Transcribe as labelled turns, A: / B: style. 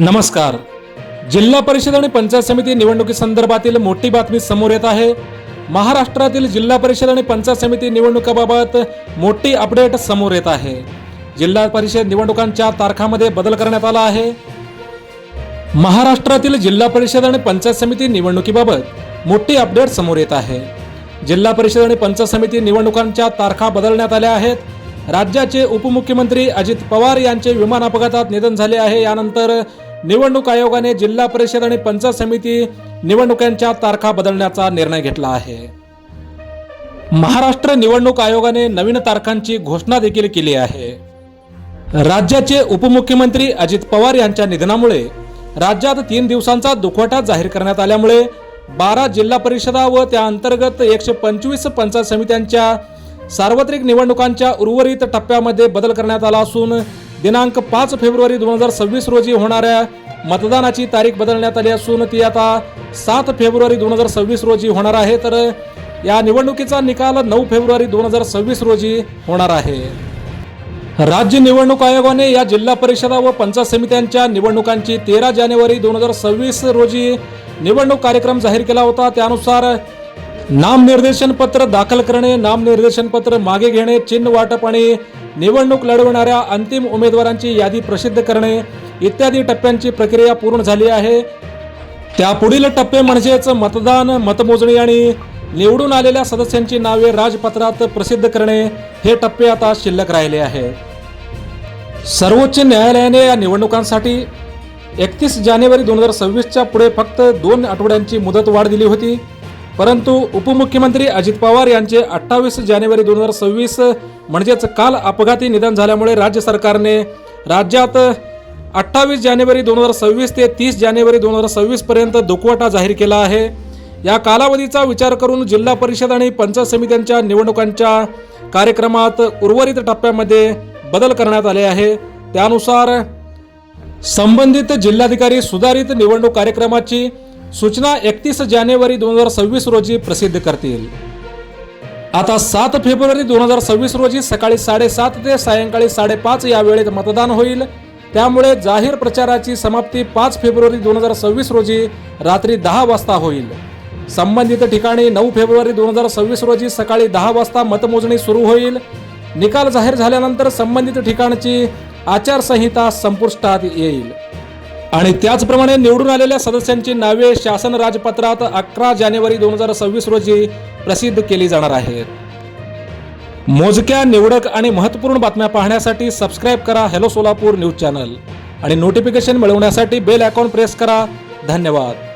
A: नमस्कार. जिल्हा परिषद आणि पंचायत समिती निवडणुकीसंदर्भातील मोठी बातमी समोर येत आहे. महाराष्ट्रातील जिल्हा परिषद आणि पंचायत समिती निवडणुकाबाबत मोठी अपडेट समोर येत आहे. जिल्हा परिषद निवडणुकांच्या तारखांमध्ये बदल करण्यात आला आहे. महाराष्ट्रातील जिल्हा परिषद आणि पंचायत समिती निवडणुकीबाबत मोठी अपडेट समोर येत आहे. जिल्हा परिषद आणि पंचायत समिती निवडणुकांच्या तारखा बदलण्यात आल्या आहेत. राज्याचे उपमुख्यमंत्री अजित पवार यांचे विमान अपघातात निधन झाले आहे. यानंतर निवडणूक आयोगाने जिल्हा परिषद आणि पंचायत समिती निवडणुकांच्या तारखा बदलण्याचा निर्णय घेतला आहे. महाराष्ट्र निवडणूक आयोगाने नवीन तारखांची घोषणा देखील केली आहे. राज्याचे उपमुख्यमंत्री अजित पवार यांच्या निधनामुळे राज्यात तीन दिवसांचा दुखवटा जाहीर करण्यात आल्यामुळे बारा जिल्हा परिषदा व त्या अंतर्गत एकशे पंचवीस पंचायत समित्यांच्या सार्वत्रिक निवडणुकांच्या उर्वरित टप्प्यामध्ये बदल करण्यात आला असून दिनांक पाच फेब्रुवारी दोन हजार सव्वीस रोजी होणाऱ्या मतदानाची तारीख बदलण्यात आली असून ती आता सात फेब्रुवारी दोन हजार सव्वीस रोजी होणार आहे. तर या निवडणुकीचा निकाल नऊ फेब्रुवारी दोन हजार सव्वीस रोजी होणार आहे. राज्य निवडणूक आयोगाने या जिल्हा परिषदा व पंचायत समित्यांच्या निवडणुकांची तेरा जानेवारी दोन हजार सव्वीस रोजी निवडणूक कार्यक्रम जाहीर केला होता. त्यानुसार नामनिर्देशन पत्र दाखल करणे नामनिर्देशन पत्र मागे घेणे चिन्ह वाटप आणि निवडणूक लढवणाऱ्या अंतिम उमेदवारांची यादी प्रसिद्ध करणे इत्यादी टप्प्यांची प्रक्रिया पूर्ण झाली आहे. त्यापुढील टप्पे म्हणजेच मतदान मतमोजणी आणि निवडून आलेल्या सदस्यांची नावे राजपत्रात प्रसिद्ध करणे हे टप्पे आता शिल्लक राहिले आहेत सर्वोच्च न्यायालयाने या निवडणुकांसाठी एकतीस जानेवारी दोन हजार सव्वीसच्या पुढे फक्त दोन आठवड्यांची मुदत वाढ दिली होती. परंतु उपमुख्यमंत्री अजित पवार यांचे अठ्ठावीस जानेवारी दोन हजार सव्वीस म्हणजेच काल अपघाती निधन झाल्यामुळे राज्य सरकारने राज्यात अठ्ठावीस जानेवारी दोन हजार सव्वीस ते तीस जानेवारी दोन हजार सव्वीस पर्यंत दुखवटा जाहीर केला आहे. या कालावधीचा विचार करून जिल्हा परिषद आणि पंचायत समित्यांच्या निवडणुकांच्या कार्यक्रमात उर्वरित टप्प्यामध्ये बदल करण्यात आले आहे. त्यानुसार संबंधित जिल्हाधिकारी सुधारित निवडणूक कार्यक्रमाची सूचना एकतीस जानेवारी दोन हजार सव्वीस रोजी प्रसिद्ध करतील. आता सात फेब्रुवारी दोन हजार सव्वीस रोजी सकाळी साडेसात ते सायंकाळी साडेपाच या वेळेत मतदान होईल. त्यामुळे जाहीर प्रचाराची समाप्ती पाच फेब्रुवारी दोन हजार सव्वीस रोजी रात्री दहा वाजता होईल. संबंधित ठिकाणी नऊ फेब्रुवारी दोन हजार सव्वीस रोजी सकाळी दहा वाजता मतमोजणी सुरू होईल. निकाल जाहीर झाल्यानंतर संबंधित ठिकाणची आचारसंहिता संपुष्टात येईल. आणि त्याचप्रमाणे निवडून आलेल्या सदस्यांची नावे शासन राजपत्रात अकरा जानेवारी दोन हजार सव्वीस रोजी प्रसिद्ध केली जाणार आहेत. मोजक्या निवडक आणि महत्त्वपूर्ण बातम्या पाहण्यासाठी सबस्क्राईब करा हॅलो सोलापूर न्यूज चॅनल आणि नोटिफिकेशन मिळवण्यासाठी बेल आयकॉन प्रेस करा. धन्यवाद.